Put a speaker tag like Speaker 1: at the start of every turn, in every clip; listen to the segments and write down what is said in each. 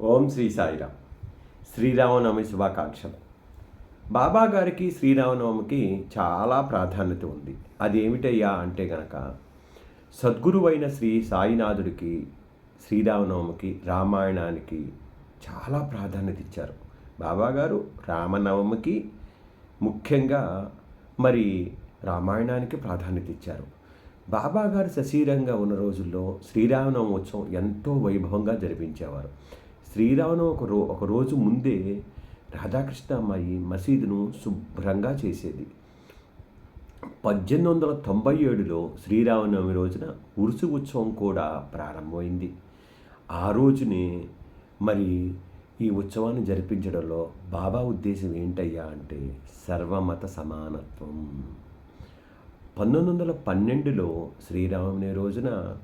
Speaker 1: ఓం శ్రీ సాయిరామ్. శ్రీరామనవమి శుభాకాంక్షలు. బాబా గారికి శ్రీరామనవమికి చాలా ప్రాధాన్యత ఉంది. అది ఏమిటయ్యా అంటే గనక సద్గురువైన శ్రీ సాయినాథుడికి శ్రీరామనవమికి రామాయణానికి చాలా ప్రాధాన్యత ఇచ్చారు. బాబా గారు రామనవమికి ముఖ్యంగా మరి రామాయణానికి ప్రాధాన్యత ఇచ్చారు. బాబాగారు సశీరంగా ఉన్న రోజుల్లో శ్రీరామనవమి ఉత్సవం ఎంతో వైభవంగా జరిపించేవారు. శ్రీరామనవమి ఒక రో ఒక రోజు ముందే రాధాకృష్ణ అమ్మాయి మసీదును శుభ్రంగా చేసేది. పద్దెనిమిది వందల తొంభై ఏడులో శ్రీరామనవమి రోజున ఉరుసు ఉత్సవం కూడా ప్రారంభమైంది. ఆ రోజునే మరి ఈ ఉత్సవాన్ని జరిపించడంలో బాబా ఉద్దేశం ఏంటయ్యా అంటే సర్వమత సమానత్వం. పంతొమ్మిది వందల పన్నెండులో శ్రీరాముని రోజున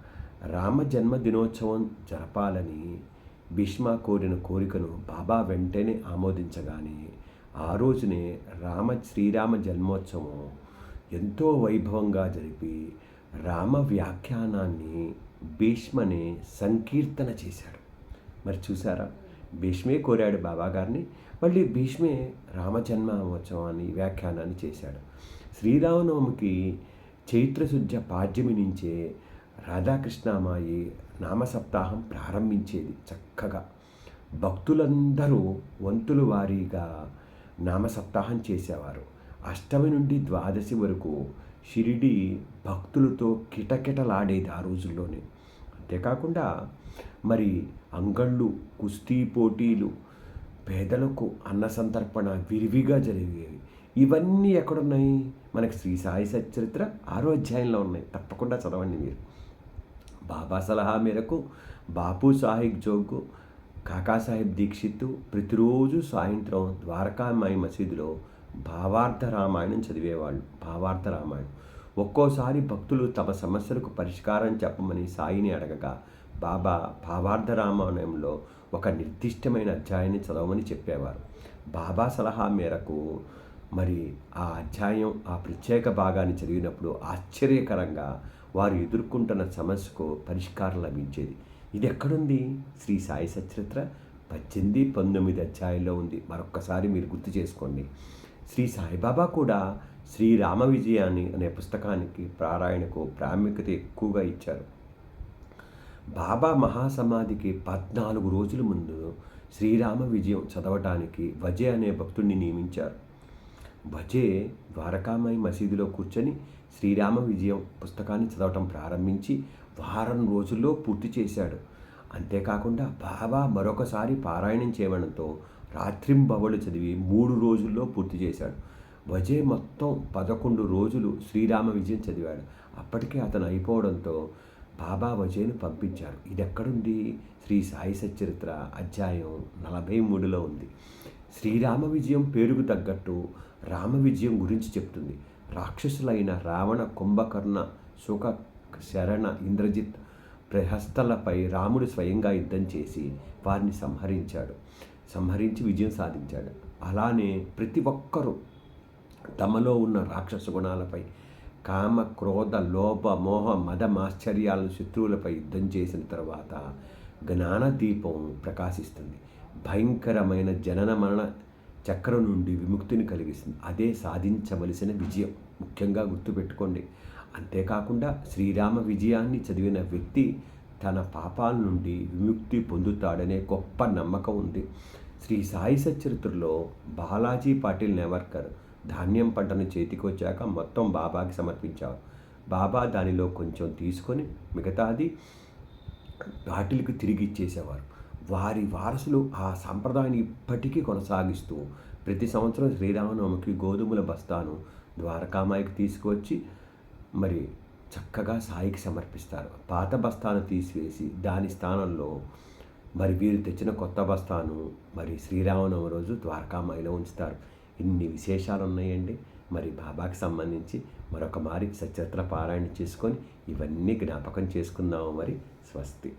Speaker 1: రామ జన్మ దినోత్సవం జరపాలని భీష్మ కోరిన కోరికను బాబా వెంటనే ఆమోదించగానే ఆ రోజునే రామ శ్రీరామ జన్మోత్సవం ఎంతో వైభవంగా జరిపి రామ వ్యాఖ్యానాన్ని భీష్మని సంకీర్తన చేశాడు. మరి చూసారా భీష్మే కోరాడు బాబా గారిని మళ్ళీ భీష్మే రామజన్మోత్సవాన్ని వ్యాఖ్యానాన్ని చేశాడు. శ్రీరామనవమికి చైత్రశుద్ధ పాడ్యమి నుంచే రాధాకృష్ణమాయి నామసప్తాహం ప్రారంభించేది చక్కగా. భక్తులందరూ వంతులు వారీగా నామసప్తాహం చేసేవారు. అష్టమి నుండి ద్వాదశి వరకు షిరిడి భక్తులతో కిటకిటలాడేది ఆ రోజుల్లోనే. అంతేకాకుండా మరి అంగళ్ళు కుస్తీ పోటీలు పేదలకు అన్న సంతర్పణ విరివిగా జరిగేవి. ఇవన్నీ ఎక్కడున్నాయి? మనకి శ్రీ సాయి సచరిత్ర ఆరో అధ్యాయంలో ఉన్నాయి. తప్పకుండా చదవండి మీరు. బాబా సలహా మేరకు బాపు సాహిబ్ జోగు కాకాసాహెబ్ దీక్షిత్ ప్రతిరోజు సాయంత్రం ద్వారకామాయి మసీదులో భావార్థ రామాయణం చదివేవాళ్ళు. భావార్థ రామాయణం. ఒక్కోసారి భక్తులు తమ సమస్యలకు పరిష్కారం చెప్పమని సాయిని అడగగా బాబా భావార్థ రామాయణంలో ఒక నిర్దిష్టమైన అధ్యాయాన్ని చదవమని చెప్పేవారు. బాబా సలహా మేరకు మరి ఆ అధ్యాయం ఆ ప్రత్యేక భాగాన్ని చదివినప్పుడు ఆశ్చర్యకరంగా వారు ఎదుర్కొంటున్న సమస్యకు పరిష్కారం లభించేది. ఇది ఎక్కడుంది? శ్రీ సాయి సచరిత్ర పద్దెనిమిది పంతొమ్మిది అధ్యాయంలో ఉంది. మరొక్కసారి మీరు గుర్తు చేసుకోండి. శ్రీ సాయిబాబా కూడా శ్రీరామ విజయాన్ని అనే పుస్తకానికి పారాయణకు ప్రాముఖ్యత ఎక్కువగా ఇచ్చారు. బాబా మహాసమాధికి పద్నాలుగు రోజుల ముందు శ్రీరామ విజయం చదవటానికి వజే అనే భక్తుడిని నియమించారు. భజే ద్వారకామాయి మసీదులో కూర్చొని శ్రీరామ విజయం పుస్తకాన్ని చదవటం ప్రారంభించి వారం రోజుల్లో పూర్తి చేశాడు. అంతేకాకుండా బాబా మరొకసారి పారాయణం చేయడంతో రాత్రింబవళ్ళు చదివి మూడు రోజుల్లో పూర్తి చేశాడు. భజే మొత్తం పదకొండు రోజులు శ్రీరామ విజయం చదివాడు. అప్పటికే అతను అయిపోవడంతో బాబా వజేను పంపించారు. ఇది ఎక్కడుంది శ్రీ సాయి సచ్చరిత్ర అధ్యాయం నలభై మూడులో ఉంది. శ్రీరామ విజయం పేరుకు తగ్గట్టు రామ విజయం గురించి చెప్తుంది. రాక్షసులైన రావణ కుంభకర్ణ సుఖ శరణ ఇంద్రజిత్ ప్రహస్తలపై రాముడు స్వయంగా యుద్ధం చేసి వారిని సంహరించాడు. సంహరించి విజయం సాధించాడు. అలానే ప్రతి ఒక్కరూ తమలో ఉన్న రాక్షస గుణాలపై కామ క్రోధ లోభ మోహ మద మాశ్చర్యాలను శత్రువులపై యుద్ధం చేసిన తర్వాత జ్ఞానదీపం ప్రకాశిస్తుంది. భయంకరమైన జనన మరణ చక్రం నుండి విముక్తిని కలిగిస్తుంది. అదే సాధించవలసిన విజయం. ముఖ్యంగా గుర్తుపెట్టుకోండి. అంతేకాకుండా శ్రీరామ విజయాన్ని చదివిన వ్యక్తి తన పాపాల నుండి విముక్తి పొందుతాడనే గొప్ప నమ్మకం ఉంది. శ్రీ సాయి సచరిత్రలో బాలాజీ పాటిల్ నెవర్కర్ ధాన్యం పంటను చేతికి వచ్చాక మొత్తం బాబాకి సమర్పించారు. బాబా దానిలో కొంచెం తీసుకొని మిగతాది పాటిల్కి తిరిగి ఇచ్చేసేవారు. వారి వారసులు ఆ సాంప్రదాయాన్ని ఇప్పటికీ కొనసాగిస్తూ ప్రతి సంవత్సరం శ్రీరామనవమికి గోధుమల బస్తాను ద్వారకామాయికి తీసుకువచ్చి మరి చక్కగా సాయికి సమర్పిస్తారు. పాత బస్తాను తీసివేసి దాని స్థానంలో మరి వీరు తెచ్చిన కొత్త బస్తాను మరి శ్రీరామనవమి రోజు ద్వారకామాయిలో ఉంచుతారు. ఇన్ని విశేషాలు ఉన్నాయండి. మరి బాబాకి సంబంధించి మరొక మారి సచరిత్ర పారాయణ చేసుకొని ఇవన్నీ జ్ఞాపకం చేసుకుందాము మరి. స్వస్తి.